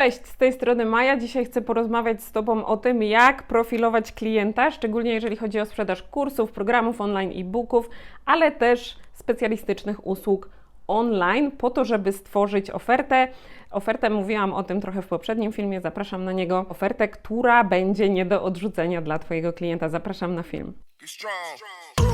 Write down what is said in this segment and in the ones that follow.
Cześć, z tej strony Maja. Dzisiaj chcę porozmawiać z Tobą o tym, jak profilować klienta, szczególnie jeżeli chodzi o sprzedaż kursów, programów online, e-booków, ale też specjalistycznych usług online, po to, żeby stworzyć ofertę. Ofertę mówiłam o tym trochę w poprzednim filmie, zapraszam na niego. Ofertę, która będzie nie do odrzucenia dla Twojego klienta. Zapraszam na film. Strong.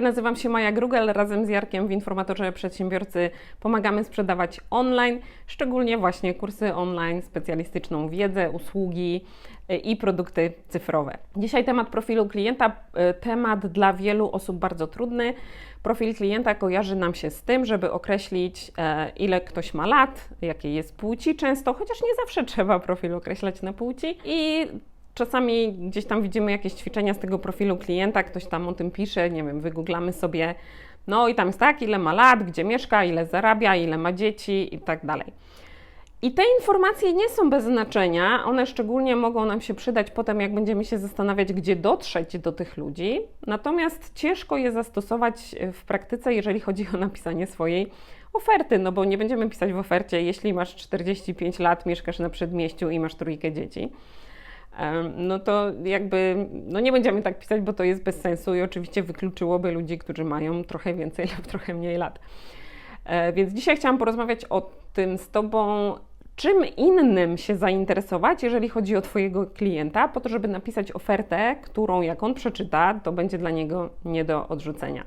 Ja nazywam się Maja Grugel, razem z Jarkiem w Informatorze Przedsiębiorcy pomagamy sprzedawać online, szczególnie właśnie kursy online, specjalistyczną wiedzę, usługi y, i produkty cyfrowe. Dzisiaj temat profilu klienta, y, temat dla wielu osób bardzo trudny. Profil klienta kojarzy nam się z tym, żeby określić, e, ile ktoś ma lat, jakiej jest płci często, chociaż nie zawsze trzeba profil określać na płci i Czasami gdzieś tam widzimy jakieś ćwiczenia z tego profilu klienta, ktoś tam o tym pisze, nie wiem, wygooglamy sobie, no i tam jest tak, ile ma lat, gdzie mieszka, ile zarabia, ile ma dzieci i tak dalej. I te informacje nie są bez znaczenia, one szczególnie mogą nam się przydać potem, jak będziemy się zastanawiać, gdzie dotrzeć do tych ludzi, natomiast ciężko je zastosować w praktyce, jeżeli chodzi o napisanie swojej oferty, no bo nie będziemy pisać w ofercie, jeśli masz 45 lat, mieszkasz na przedmieściu i masz trójkę dzieci no to jakby no nie będziemy tak pisać, bo to jest bez sensu i oczywiście wykluczyłoby ludzi, którzy mają trochę więcej lub trochę mniej lat. E, więc dzisiaj chciałam porozmawiać o tym z Tobą, czym innym się zainteresować, jeżeli chodzi o Twojego klienta, po to, żeby napisać ofertę, którą jak on przeczyta, to będzie dla niego nie do odrzucenia.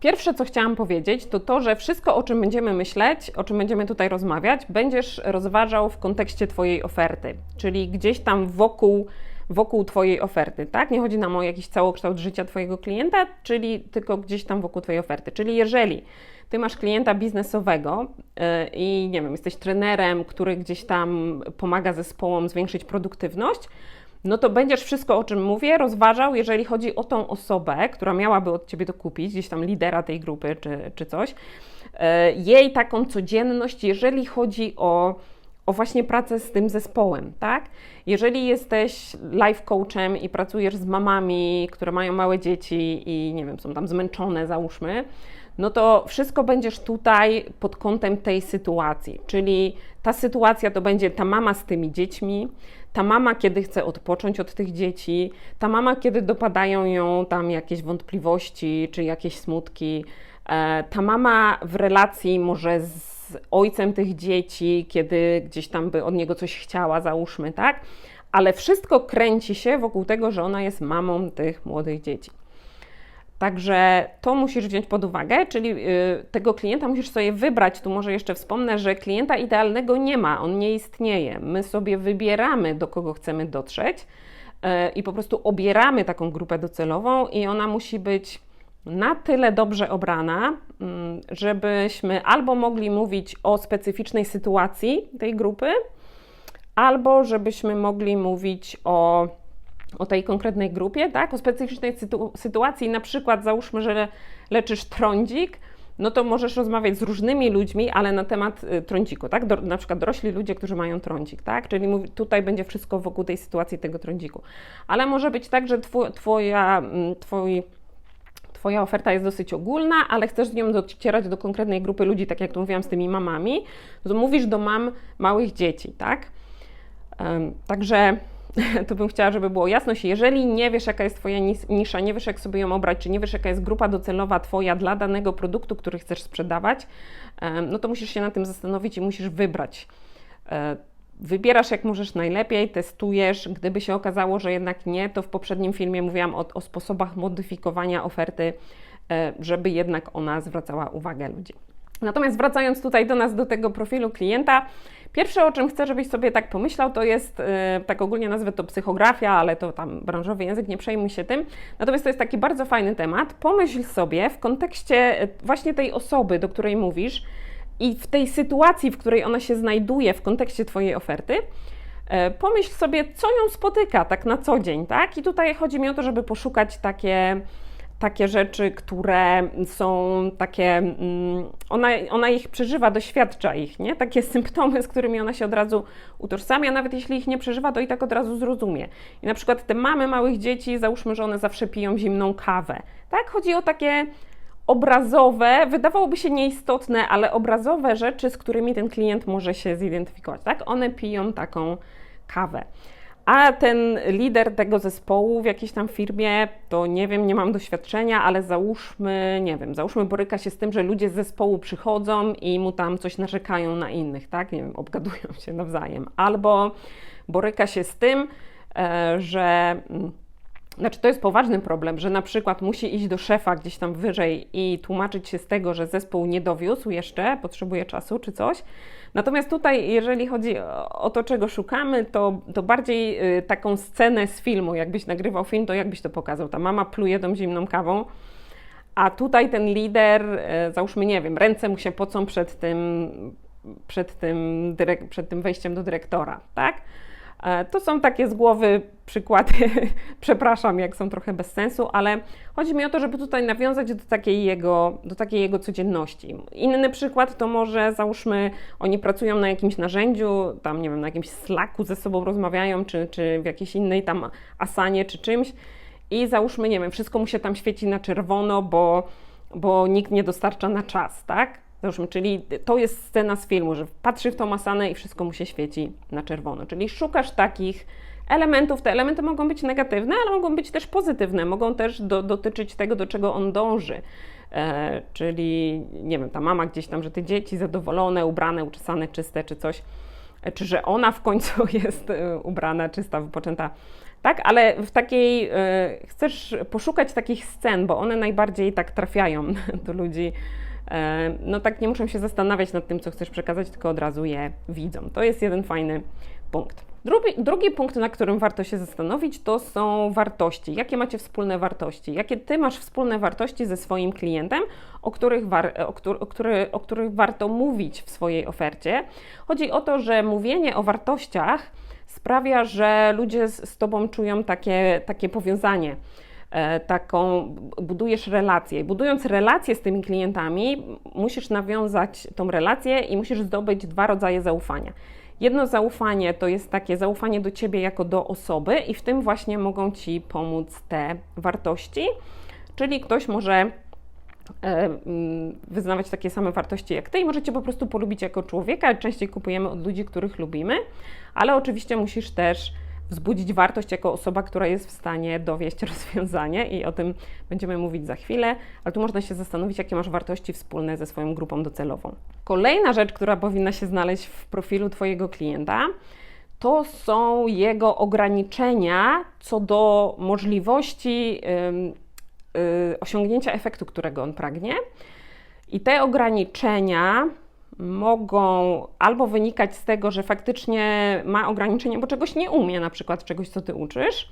Pierwsze, co chciałam powiedzieć, to to, że wszystko, o czym będziemy myśleć, o czym będziemy tutaj rozmawiać, będziesz rozważał w kontekście Twojej oferty, czyli gdzieś tam wokół, wokół Twojej oferty, tak? Nie chodzi nam o jakiś całokształt życia Twojego klienta, czyli tylko gdzieś tam wokół Twojej oferty. Czyli jeżeli Ty masz klienta biznesowego yy, i nie wiem, jesteś trenerem, który gdzieś tam pomaga zespołom zwiększyć produktywność, no to będziesz wszystko, o czym mówię, rozważał, jeżeli chodzi o tą osobę, która miałaby od ciebie to kupić, gdzieś tam lidera tej grupy czy, czy coś, e, jej taką codzienność, jeżeli chodzi o, o właśnie pracę z tym zespołem, tak? Jeżeli jesteś life coachem i pracujesz z mamami, które mają małe dzieci i nie wiem, są tam zmęczone, załóżmy, no to wszystko będziesz tutaj pod kątem tej sytuacji, czyli ta sytuacja to będzie ta mama z tymi dziećmi, ta mama, kiedy chce odpocząć od tych dzieci, ta mama, kiedy dopadają ją tam jakieś wątpliwości czy jakieś smutki, e, ta mama w relacji może z ojcem tych dzieci, kiedy gdzieś tam by od niego coś chciała, załóżmy, tak? Ale wszystko kręci się wokół tego, że ona jest mamą tych młodych dzieci. Także to musisz wziąć pod uwagę, czyli y, tego klienta musisz sobie wybrać. Tu może jeszcze wspomnę, że klienta idealnego nie ma, on nie istnieje. My sobie wybieramy, do kogo chcemy dotrzeć y, i po prostu obieramy taką grupę docelową, i ona musi być na tyle dobrze obrana, mm, żebyśmy albo mogli mówić o specyficznej sytuacji tej grupy, albo żebyśmy mogli mówić o o tej konkretnej grupie, tak, o specyficznej sytu sytuacji, na przykład załóżmy, że leczysz trądzik, no to możesz rozmawiać z różnymi ludźmi, ale na temat y, trądziku, tak? Do, na przykład dorośli ludzie, którzy mają trądzik, tak? Czyli mówi, tutaj będzie wszystko wokół tej sytuacji tego trądziku. Ale może być tak, że twój, twoja, mm, twój, Twoja oferta jest dosyć ogólna, ale chcesz z nią docierać do konkretnej grupy ludzi, tak jak tu mówiłam z tymi mamami, to mówisz do mam małych dzieci, tak? Um, także to bym chciała, żeby było jasność. Jeżeli nie wiesz, jaka jest Twoja nisza, nie wiesz, jak sobie ją obrać, czy nie wiesz, jaka jest grupa docelowa Twoja dla danego produktu, który chcesz sprzedawać, no to musisz się na tym zastanowić i musisz wybrać. E, wybierasz jak możesz najlepiej, testujesz. Gdyby się okazało, że jednak nie, to w poprzednim filmie mówiłam o, o sposobach modyfikowania oferty, e, żeby jednak ona zwracała uwagę ludzi. Natomiast wracając tutaj do nas, do tego profilu klienta, pierwsze o czym chcę, żebyś sobie tak pomyślał, to jest, yy, tak ogólnie nazwę to psychografia, ale to tam branżowy język, nie przejmuj się tym. Natomiast to jest taki bardzo fajny temat. Pomyśl sobie w kontekście y, właśnie tej osoby, do której mówisz i w tej sytuacji, w której ona się znajduje w kontekście Twojej oferty, y, pomyśl sobie, co ją spotyka tak na co dzień, tak? I tutaj chodzi mi o to, żeby poszukać takie takie rzeczy, które są takie, mm, ona, ona ich przeżywa, doświadcza ich, nie? Takie symptomy, z którymi ona się od razu utożsamia, nawet jeśli ich nie przeżywa, to i tak od razu zrozumie. I na przykład te mamy małych dzieci, załóżmy, że one zawsze piją zimną kawę, tak? Chodzi o takie obrazowe, wydawałoby się nieistotne, ale obrazowe rzeczy, z którymi ten klient może się zidentyfikować. Tak? One piją taką kawę. A ten lider tego zespołu w jakiejś tam firmie, to nie wiem, nie mam doświadczenia, ale załóżmy, nie wiem, załóżmy boryka się z tym, że ludzie z zespołu przychodzą i mu tam coś narzekają na innych, tak? Nie wiem, obgadują się nawzajem. Albo boryka się z tym, e, że mm, znaczy, to jest poważny problem, że na przykład musi iść do szefa gdzieś tam wyżej i tłumaczyć się z tego, że zespół nie dowiózł jeszcze, potrzebuje czasu czy coś. Natomiast tutaj, jeżeli chodzi o to, czego szukamy, to, to bardziej y, taką scenę z filmu. Jakbyś nagrywał film, to jakbyś to pokazał? Ta mama pluje tą zimną kawą, a tutaj ten lider, y, załóżmy, nie wiem, ręce mu się pocą przed tym, przed tym, przed tym wejściem do dyrektora, tak? E, to są takie z głowy przykłady, przepraszam, jak są trochę bez sensu, ale chodzi mi o to, żeby tutaj nawiązać do takiej, jego, do takiej jego codzienności. Inny przykład to może załóżmy, oni pracują na jakimś narzędziu, tam nie wiem, na jakimś slacku ze sobą rozmawiają, czy, czy w jakiejś innej tam asanie, czy czymś i załóżmy, nie wiem, wszystko mu się tam świeci na czerwono, bo, bo nikt nie dostarcza na czas, tak? Załóżmy, czyli to jest scena z filmu, że patrzy w tą masanę i wszystko mu się świeci na czerwono. Czyli szukasz takich elementów. Te elementy mogą być negatywne, ale mogą być też pozytywne. Mogą też do, dotyczyć tego, do czego on dąży. E, czyli, nie wiem, ta mama gdzieś tam, że te dzieci zadowolone, ubrane, uczesane, czyste czy coś. E, czy że ona w końcu jest e, ubrana, czysta, wypoczęta. Tak, ale w takiej, e, chcesz poszukać takich scen, bo one najbardziej tak trafiają do ludzi no tak nie muszą się zastanawiać nad tym, co chcesz przekazać, tylko od razu je widzą. To jest jeden fajny punkt. Drugi, drugi punkt, na którym warto się zastanowić, to są wartości. Jakie macie wspólne wartości? Jakie ty masz wspólne wartości ze swoim klientem, o których, war, o, o, który, o których warto mówić w swojej ofercie? Chodzi o to, że mówienie o wartościach sprawia, że ludzie z, z tobą czują takie, takie powiązanie. E, taką, budujesz relację. Budując relacje z tymi klientami, musisz nawiązać tą relację i musisz zdobyć dwa rodzaje zaufania. Jedno zaufanie to jest takie zaufanie do ciebie jako do osoby, i w tym właśnie mogą ci pomóc te wartości. Czyli ktoś może e, mm, wyznawać takie same wartości jak ty i możecie po prostu polubić jako człowieka. Częściej kupujemy od ludzi, których lubimy, ale oczywiście musisz też wzbudzić wartość jako osoba, która jest w stanie dowieść rozwiązanie i o tym będziemy mówić za chwilę, ale tu można się zastanowić, jakie masz wartości wspólne ze swoją grupą docelową. Kolejna rzecz, która powinna się znaleźć w profilu Twojego klienta, to są jego ograniczenia co do możliwości yy, yy, osiągnięcia efektu, którego on pragnie. I te ograniczenia mogą albo wynikać z tego, że faktycznie ma ograniczenia, bo czegoś nie umie, na przykład czegoś, co ty uczysz,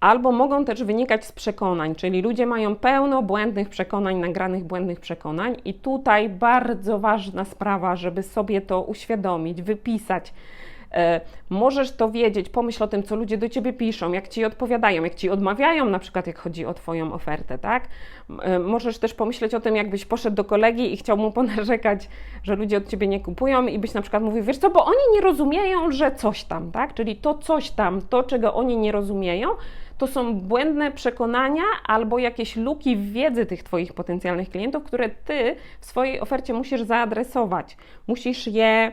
albo mogą też wynikać z przekonań, czyli ludzie mają pełno błędnych przekonań, nagranych błędnych przekonań, i tutaj bardzo ważna sprawa, żeby sobie to uświadomić, wypisać możesz to wiedzieć, pomyśl o tym, co ludzie do ciebie piszą, jak ci odpowiadają, jak ci odmawiają, na przykład jak chodzi o Twoją ofertę, tak? E, możesz też pomyśleć o tym, jakbyś poszedł do kolegi i chciał mu ponarzekać, że ludzie od ciebie nie kupują, i byś na przykład mówił, wiesz co, bo oni nie rozumieją, że coś tam, tak? Czyli to coś tam, to czego oni nie rozumieją, to są błędne przekonania albo jakieś luki w wiedzy tych Twoich potencjalnych klientów, które Ty w swojej ofercie musisz zaadresować. Musisz je E,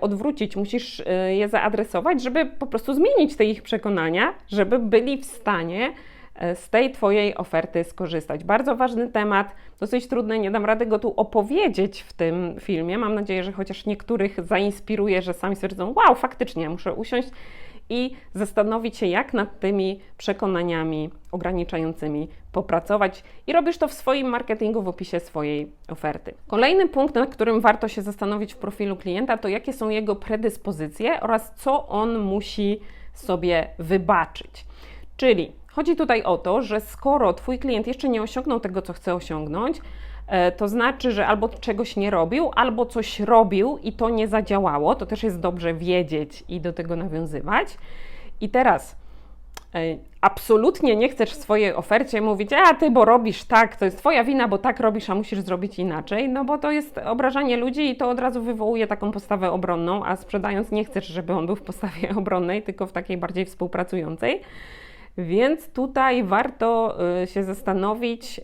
odwrócić, musisz e, je zaadresować, żeby po prostu zmienić te ich przekonania, żeby byli w stanie e, z tej Twojej oferty skorzystać. Bardzo ważny temat, dosyć trudny, nie dam rady go tu opowiedzieć w tym filmie. Mam nadzieję, że chociaż niektórych zainspiruje, że sami stwierdzą, wow, faktycznie muszę usiąść i zastanowić się, jak nad tymi przekonaniami ograniczającymi popracować. I robisz to w swoim marketingu, w opisie swojej oferty. Kolejny punkt, nad którym warto się zastanowić w profilu klienta, to jakie są jego predyspozycje oraz co on musi sobie wybaczyć. Czyli chodzi tutaj o to, że skoro Twój klient jeszcze nie osiągnął tego, co chce osiągnąć, to znaczy, że albo czegoś nie robił, albo coś robił i to nie zadziałało. To też jest dobrze wiedzieć i do tego nawiązywać. I teraz e, absolutnie nie chcesz w swojej ofercie mówić, a ty, bo robisz tak, to jest twoja wina, bo tak robisz, a musisz zrobić inaczej, no bo to jest obrażanie ludzi i to od razu wywołuje taką postawę obronną, a sprzedając nie chcesz, żeby on był w postawie obronnej, tylko w takiej bardziej współpracującej. Więc tutaj warto e, się zastanowić,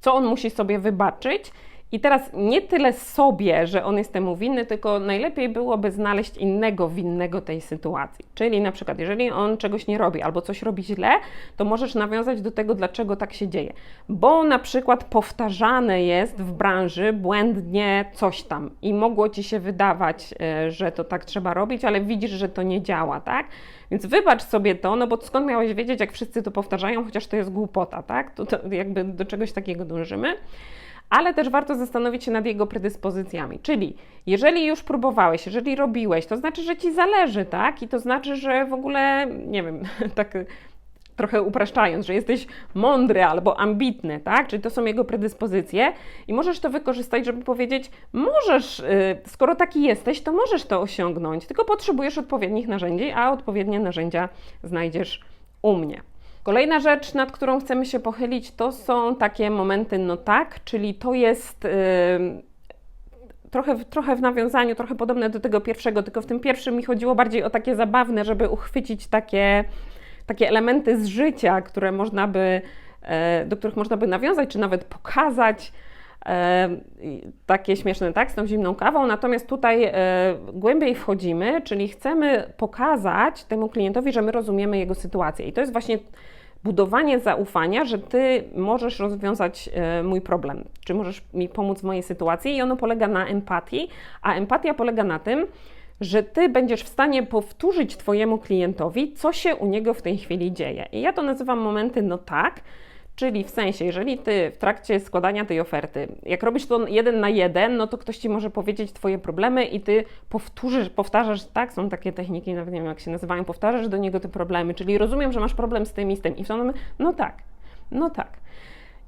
co on musi sobie wybaczyć. I teraz nie tyle sobie, że on jest temu winny, tylko najlepiej byłoby znaleźć innego winnego tej sytuacji. Czyli na przykład, jeżeli on czegoś nie robi albo coś robi źle, to możesz nawiązać do tego, dlaczego tak się dzieje. Bo na przykład powtarzane jest w branży błędnie coś tam i mogło ci się wydawać, e, że to tak trzeba robić, ale widzisz, że to nie działa, tak? Więc wybacz sobie to, no bo skąd miałeś wiedzieć, jak wszyscy to powtarzają, chociaż to jest głupota, tak? To, to jakby do czegoś takiego dążymy ale też warto zastanowić się nad jego predyspozycjami. Czyli jeżeli już próbowałeś, jeżeli robiłeś, to znaczy, że ci zależy, tak? I to znaczy, że w ogóle, nie wiem, tak trochę upraszczając, że jesteś mądry albo ambitny, tak? Czyli to są jego predyspozycje i możesz to wykorzystać, żeby powiedzieć, możesz, y, skoro taki jesteś, to możesz to osiągnąć, tylko potrzebujesz odpowiednich narzędzi, a odpowiednie narzędzia znajdziesz u mnie. Kolejna rzecz, nad którą chcemy się pochylić, to są takie momenty no tak, czyli to jest yy, trochę, trochę w nawiązaniu, trochę podobne do tego pierwszego, tylko w tym pierwszym mi chodziło bardziej o takie zabawne, żeby uchwycić takie, takie elementy z życia, które można by, yy, do których można by nawiązać, czy nawet pokazać. Yy, takie śmieszne, tak, z tą zimną kawą. Natomiast tutaj yy, głębiej wchodzimy, czyli chcemy pokazać temu klientowi, że my rozumiemy jego sytuację. I to jest właśnie budowanie zaufania, że ty możesz rozwiązać e, mój problem, czy możesz mi pomóc w mojej sytuacji, i ono polega na empatii, a empatia polega na tym, że ty będziesz w stanie powtórzyć Twojemu klientowi, co się u niego w tej chwili dzieje. I ja to nazywam momenty no tak, Czyli w sensie, jeżeli ty w trakcie składania tej oferty, jak robisz to jeden na jeden, no to ktoś ci może powiedzieć Twoje problemy i ty powtórzysz, powtarzasz, tak, są takie techniki, nawet nie wiem jak się nazywają, powtarzasz do niego te problemy, czyli rozumiem, że masz problem z tym i z tym. I wtedy no tak, no tak.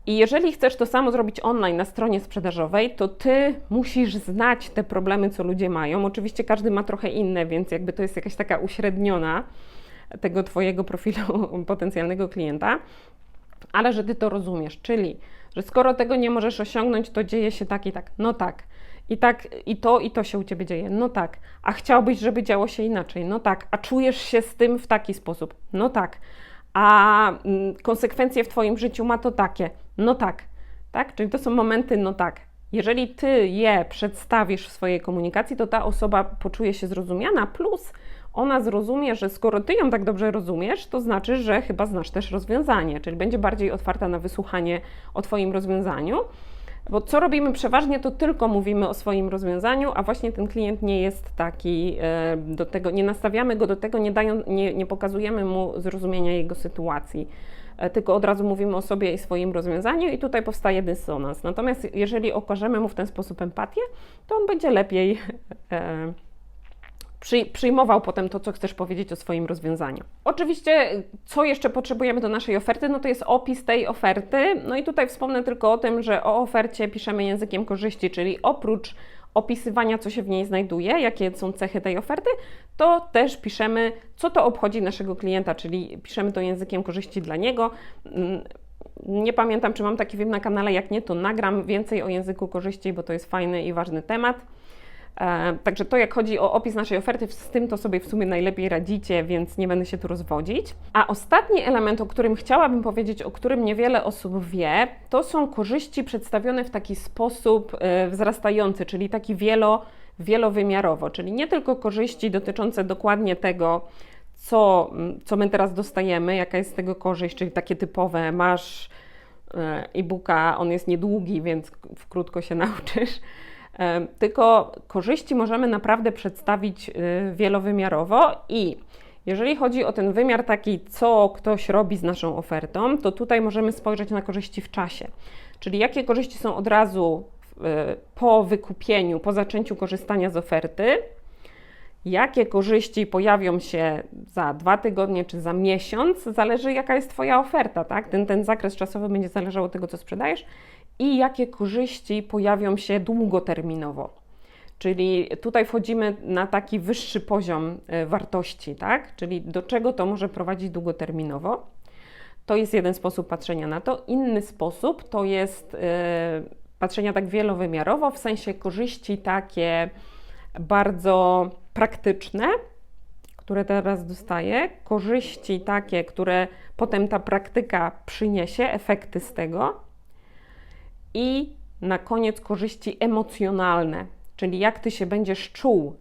I jeżeli chcesz to samo zrobić online na stronie sprzedażowej, to ty musisz znać te problemy, co ludzie mają. Oczywiście każdy ma trochę inne, więc jakby to jest jakaś taka uśredniona tego Twojego profilu potencjalnego klienta ale że ty to rozumiesz, czyli że skoro tego nie możesz osiągnąć, to dzieje się tak i tak. No tak. I tak, i to, i to się u ciebie dzieje. No tak. A chciałbyś, żeby działo się inaczej. No tak. A czujesz się z tym w taki sposób. No tak. A mm, konsekwencje w twoim życiu ma to takie. No tak. Tak? Czyli to są momenty, no tak. Jeżeli ty je przedstawisz w swojej komunikacji, to ta osoba poczuje się zrozumiana, plus ona zrozumie, że skoro ty ją tak dobrze rozumiesz, to znaczy, że chyba znasz też rozwiązanie, czyli będzie bardziej otwarta na wysłuchanie o Twoim rozwiązaniu. Bo co robimy przeważnie, to tylko mówimy o swoim rozwiązaniu, a właśnie ten klient nie jest taki e, do tego, nie nastawiamy go do tego, nie, dają, nie, nie pokazujemy mu zrozumienia jego sytuacji, e, tylko od razu mówimy o sobie i swoim rozwiązaniu, i tutaj powstaje dysonans. Natomiast jeżeli okażemy mu w ten sposób empatię, to on będzie lepiej. E, przyjmował potem to, co chcesz powiedzieć o swoim rozwiązaniu. Oczywiście, co jeszcze potrzebujemy do naszej oferty, no to jest opis tej oferty. No i tutaj wspomnę tylko o tym, że o ofercie piszemy językiem korzyści, czyli oprócz opisywania, co się w niej znajduje, jakie są cechy tej oferty, to też piszemy, co to obchodzi naszego klienta, czyli piszemy to językiem korzyści dla niego. Mm, nie pamiętam, czy mam taki film na kanale, jak nie, to nagram więcej o języku korzyści, bo to jest fajny i ważny temat. E, także to, jak chodzi o opis naszej oferty, z tym to sobie w sumie najlepiej radzicie, więc nie będę się tu rozwodzić. A ostatni element, o którym chciałabym powiedzieć, o którym niewiele osób wie, to są korzyści przedstawione w taki sposób e, wzrastający, czyli taki wielo, wielowymiarowo, czyli nie tylko korzyści dotyczące dokładnie tego, co, co my teraz dostajemy, jaka jest z tego korzyść, czyli takie typowe, masz e, e-booka, on jest niedługi, więc krótko się nauczysz tylko korzyści możemy naprawdę przedstawić y, wielowymiarowo i jeżeli chodzi o ten wymiar taki, co ktoś robi z naszą ofertą, to tutaj możemy spojrzeć na korzyści w czasie. Czyli jakie korzyści są od razu y, po wykupieniu, po zaczęciu korzystania z oferty, jakie korzyści pojawią się za dwa tygodnie czy za miesiąc, zależy jaka jest Twoja oferta, tak? Ten, ten zakres czasowy będzie zależał od tego, co sprzedajesz i jakie korzyści pojawią się długoterminowo. Czyli tutaj wchodzimy na taki wyższy poziom e, wartości, tak? Czyli do czego to może prowadzić długoterminowo. To jest jeden sposób patrzenia na to. Inny sposób to jest yy, patrzenia tak wielowymiarowo, w sensie korzyści takie bardzo praktyczne, które teraz dostaję, korzyści takie, które potem ta praktyka przyniesie, efekty z tego I na koniec korzyści emocjonalne, czyli jak ty się będziesz czuł.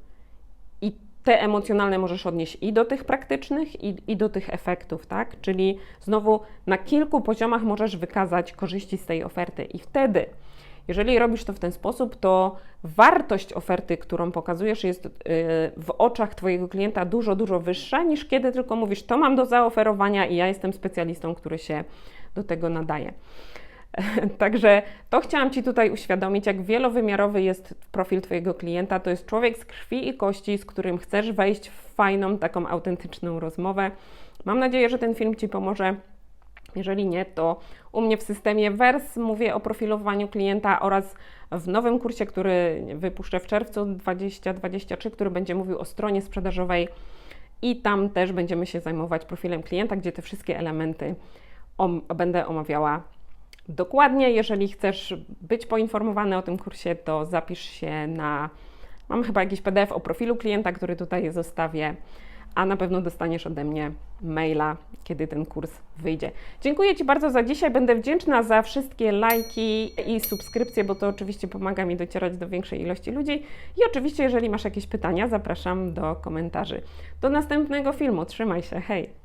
I te emocjonalne możesz odnieść i do tych praktycznych, i, i do tych efektów, tak? Czyli znowu na kilku poziomach możesz wykazać korzyści z tej oferty, i wtedy, jeżeli robisz to w ten sposób, to wartość oferty, którą pokazujesz, jest yy, w oczach Twojego klienta dużo, dużo wyższa niż kiedy tylko mówisz: To mam do zaoferowania i ja jestem specjalistą, który się do tego nadaje. Także to chciałam Ci tutaj uświadomić, jak wielowymiarowy jest profil Twojego klienta. To jest człowiek z krwi i kości, z którym chcesz wejść w fajną, taką autentyczną rozmowę. Mam nadzieję, że ten film Ci pomoże. Jeżeli nie, to u mnie w systemie WERS mówię o profilowaniu klienta oraz w nowym kursie, który wypuszczę w czerwcu 2023, który będzie mówił o stronie sprzedażowej i tam też będziemy się zajmować profilem klienta, gdzie te wszystkie elementy om będę omawiała dokładnie. Jeżeli chcesz być poinformowany o tym kursie, to zapisz się na. Mam chyba jakiś PDF o profilu klienta, który tutaj zostawię, a na pewno dostaniesz ode mnie maila, kiedy ten kurs wyjdzie. Dziękuję Ci bardzo za dzisiaj. Będę wdzięczna za wszystkie lajki i subskrypcje, bo to oczywiście pomaga mi docierać do większej ilości ludzi. I oczywiście, jeżeli masz jakieś pytania, zapraszam do komentarzy. Do następnego filmu. Trzymaj się. Hej!